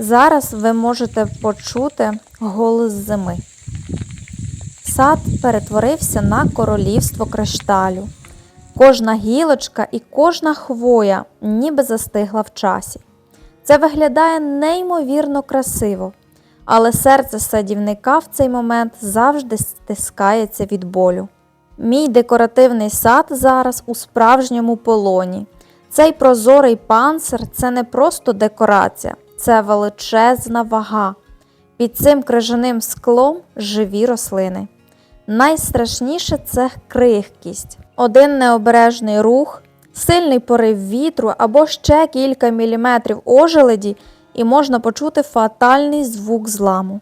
Зараз ви можете почути голос зими. Сад перетворився на королівство кришталю. Кожна гілочка і кожна хвоя ніби застигла в часі. Це виглядає неймовірно красиво, але серце садівника в цей момент завжди стискається від болю. Мій декоративний сад зараз у справжньому полоні. Цей прозорий панцир це не просто декорація, це величезна вага. Під цим крижаним склом живі рослини. Найстрашніше це крихкість. Один необережний рух, сильний порив вітру або ще кілька міліметрів ожеледі, і можна почути фатальний звук зламу.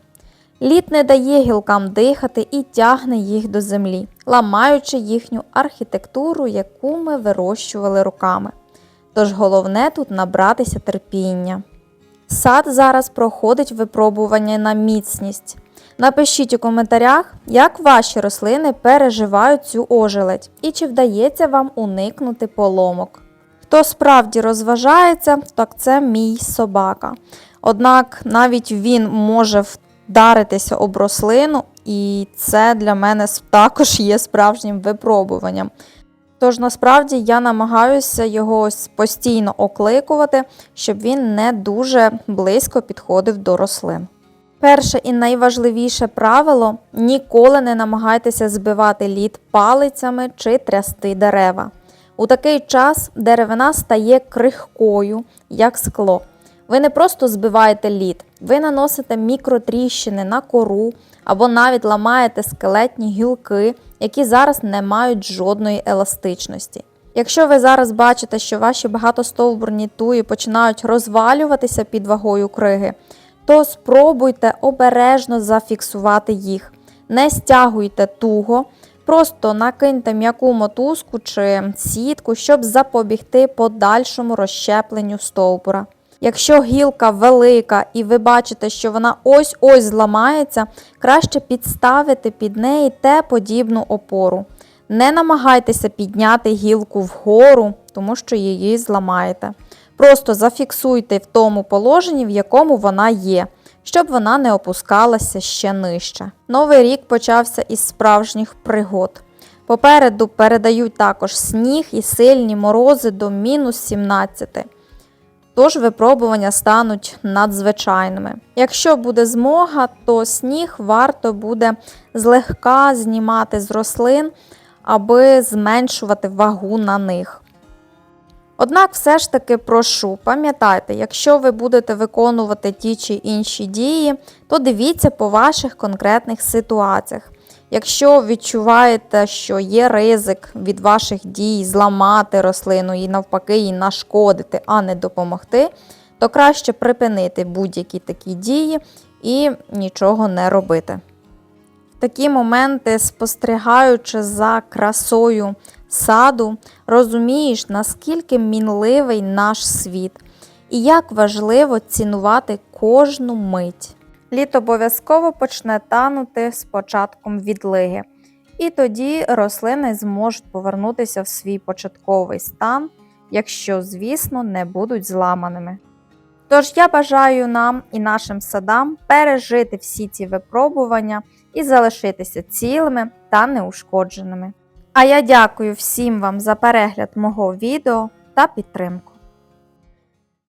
Лід не дає гілкам дихати і тягне їх до землі, ламаючи їхню архітектуру, яку ми вирощували руками. Тож головне тут набратися терпіння. Сад зараз проходить випробування на міцність. Напишіть у коментарях, як ваші рослини переживають цю ожеледь і чи вдається вам уникнути поломок. Хто справді розважається, так це мій собака. Однак навіть він може вдаритися об рослину, і це для мене також є справжнім випробуванням. Тож насправді я намагаюся його ось постійно окликувати, щоб він не дуже близько підходив до рослин. Перше і найважливіше правило ніколи не намагайтеся збивати лід палицями чи трясти дерева. У такий час деревина стає крихкою, як скло. Ви не просто збиваєте лід, ви наносите мікротріщини на кору або навіть ламаєте скелетні гілки, які зараз не мають жодної еластичності. Якщо ви зараз бачите, що ваші багатостовбурні туї починають розвалюватися під вагою криги, то спробуйте обережно зафіксувати їх. Не стягуйте туго, просто накиньте м'яку мотузку чи сітку, щоб запобігти подальшому розщепленню стовбура. Якщо гілка велика і ви бачите, що вона ось-ось зламається, краще підставити під неї те подібну опору. Не намагайтеся підняти гілку вгору, тому що її зламаєте. Просто зафіксуйте в тому положенні, в якому вона є, щоб вона не опускалася ще нижче. Новий рік почався із справжніх пригод. Попереду передають також сніг і сильні морози до мінус 17. Тож випробування стануть надзвичайними. Якщо буде змога, то сніг варто буде злегка знімати з рослин, аби зменшувати вагу на них. Однак, все ж таки прошу, пам'ятайте, якщо ви будете виконувати ті чи інші дії, то дивіться по ваших конкретних ситуаціях. Якщо відчуваєте, що є ризик від ваших дій зламати рослину і навпаки їй нашкодити, а не допомогти, то краще припинити будь-які такі дії і нічого не робити. Такі моменти, спостерігаючи за красою саду, розумієш, наскільки мінливий наш світ і як важливо цінувати кожну мить. Лід обов'язково почне танути з початком відлиги, і тоді рослини зможуть повернутися в свій початковий стан, якщо, звісно, не будуть зламаними. Тож я бажаю нам і нашим садам пережити всі ці випробування і залишитися цілими та неушкодженими. А я дякую всім вам за перегляд мого відео та підтримку.